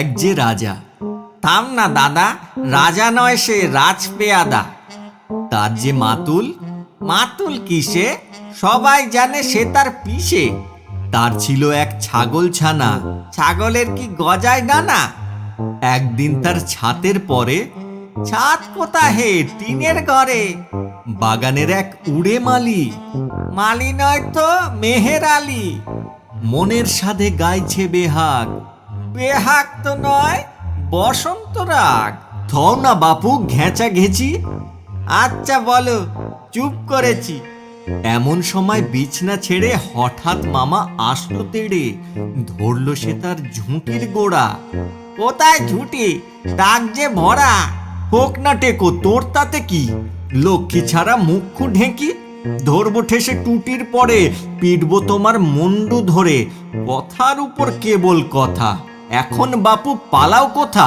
এক যে রাজা। থাম না দাদা, রাজা নয় সে রাজপেয়াদা। তার যে মাতুল মাতুল কিসে? সবাই জানে সে তার পিসে। তার ছিল এক ছাগল ছানা। ছাগলের কি গজায় ডানা একদিন তার ছাতের পরে ছাদ কোথা হে টিনের ঘরে? বাগানের এক উড়ে মালি। মালি নয় তো মেহের আলী। মনের সাধে গাইছে বেহাগ। বেহাগ তো নয়, বসন্ত রাগ। থও না বাপু, ঘেঁচা ঘেঁচি। আচ্ছা বলো, চুপ করেছি। এমন সময় বিছনা ছেড়ে হঠাৎ মামা আসলো তেড়ে। ধরলো সে তার ঝুঁটির গোড়া। কোথায় ঝুঁটি? টাক যে ভরা। হোক না টেকো, তোর তাতে কি? লক্ষ্মী ছাড়া মুখ্য ঢেঁকি। ধরবো ঠেসে টুটির পরে, পিটবো তোমার মুন্ডু ধরে। কথার উপর কেবল কথা। এখন বাপু পালাও কোথা?